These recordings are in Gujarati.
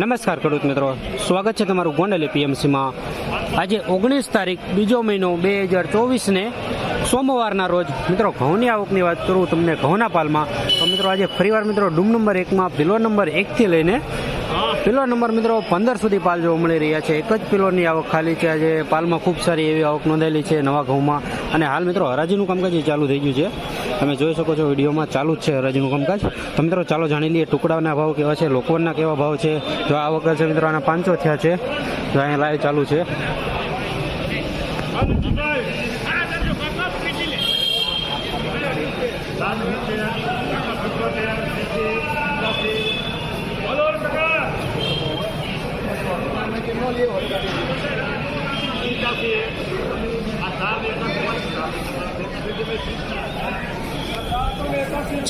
નમસ્કાર ખેડૂત મિત્રો. સ્વાગત છે તમારું ગોંડલ એપીએમસીમાં આજે ઓગણીસ તારીખ, બીજો મહિનો બે હજાર ચોવીસને સોમવારના રોજ. મિત્રો, ઘઉંની આવકની વાત કરું તમને ઘઉંના પાલમાં. તો મિત્રો, આજે ફરીવાર મિત્રો, ડૂમ નંબર એકમાં પિલો નંબર એકથી લઈને પિલો નંબર મિત્રો પંદર સુધી પાલ જોવા મળી રહ્યા છે. એક જ પિલોની આવક ખાલી છે. આજે પાલમાં ખૂબ સારી એવી આવક નોંધાયેલી છે નવા ઘઉંમાં. અને હાલ મિત્રો, હરાજીનું કામકાજ ચાલુ થઈ ગયું છે. તમે જોઈ શકો છો વિડીયોમાં ચાલુ જ છે હરાજીનું કામકાજ. તો મિત્રો ચાલો જાણી લઈએ ટુકડાના ભાવ કેવા છે, લોકોના કેવા ભાવ છે. જો આ વખત છે મિત્રો આના પાંચસો થયા છે. જો અહીંયા લાઈવ ચાલુ છે.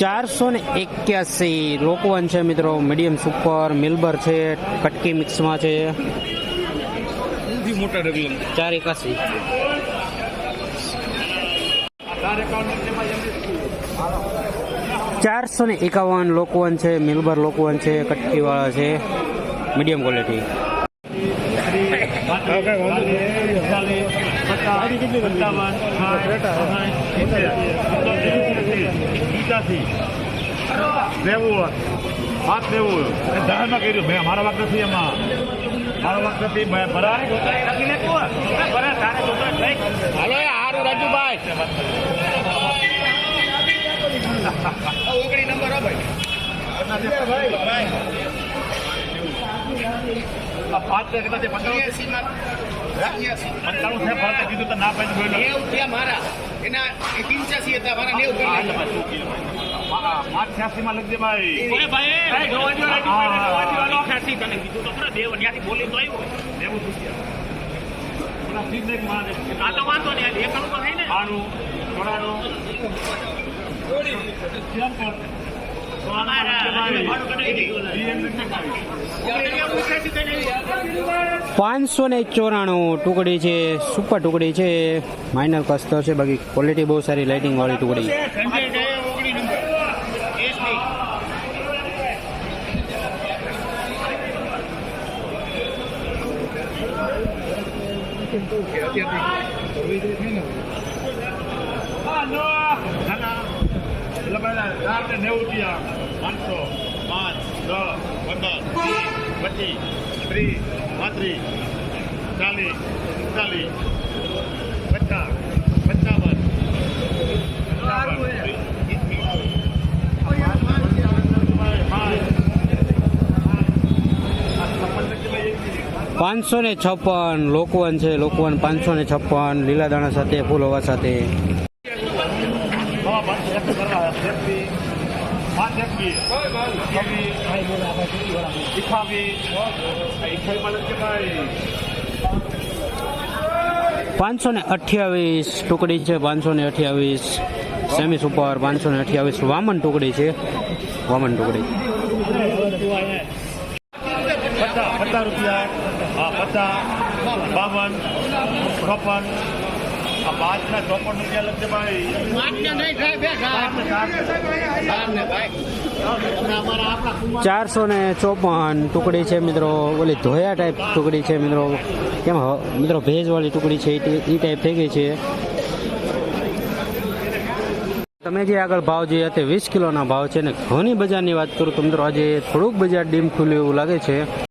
ચારસો ને એક્યાસી લોકવન છે મિત્રો. મીડિયમ સુપર, મિલબર છે, કટકી મિક્સમાં છે. મોટા ડગલા ચાર એકાસી. ચારસો ને એકાવન લોકવન છે, મિલબર લોકવન છે, કટકીવાળા છે. Medium quality. નેવું પાંચ નેવું. દહામાં કર્યું. મેં મારા વાક નથી એમાં. મારો વાક નથી. મેં બરાબર હાલો હારું રાજુભાઈ. ઓગણી નંબર પાંચ ને કેટલા છે? પંચાણું છે? ફરતે કીધું તો ના થયા મારા. એના પંચ્યાસી હતા મારા નેવું કરી ભાઈ નેવું ઓલા સીધ ને આનું ચોરાનું કેમ પર પાંચસો ને ચોરાણું ટુકડી છે, સુપર ટુકડી છે. માઇનર કસ્તો છે, બાકી ક્વોલિટી બહુ સારી લાઇટિંગ વાળી ટુકડી. નેવું પાંચસો ત્રીસ પાંત્રીસ ચાલીસ પિસ્તાલીસ પચાસ પંચાવન પાંચસો ને છપ્પન લોકવન છે લોકવન પાંચસો ને છપ્પન લીલા દાણા સાથે. ફૂલ હોવા સાથે હવા પાંચસો એક કરવા એકવી પાંચ એકવી ઈઠાવી ઈઠાવીમાં લખજે ભાઈ પાંચસો ને અઠ્યાવીસ ટુકડી છે પાંચસો ને અઠ્યાવીસ સેમી સુપર પાંચસો ને અઠ્યાવીસ વામન ટુકડી છે વામન ટુકડી પચાસ રૂપિયા પચાસ બાવન ચોપન આ ચોપન રૂપિયા લખજે ભાઈ. ચારસો ને ચોપન ટુકડી છે મિત્રો ઓલી ધોયા ટાઈપ ટુકડી છે મિત્રો. કેમ મિત્રો ભેજવાળી ટુકડી છે એ એ ટાઈપ થઈ ગઈ છે. તમે જે આગળ ભાવ જે તે વીસ કિલોના ભાવ છે ને ઘણી બજારની વાત કરું તો મિત્રો આજે થોડુંક બજાર ડીમ ખુલ્યું એવું લાગે છે.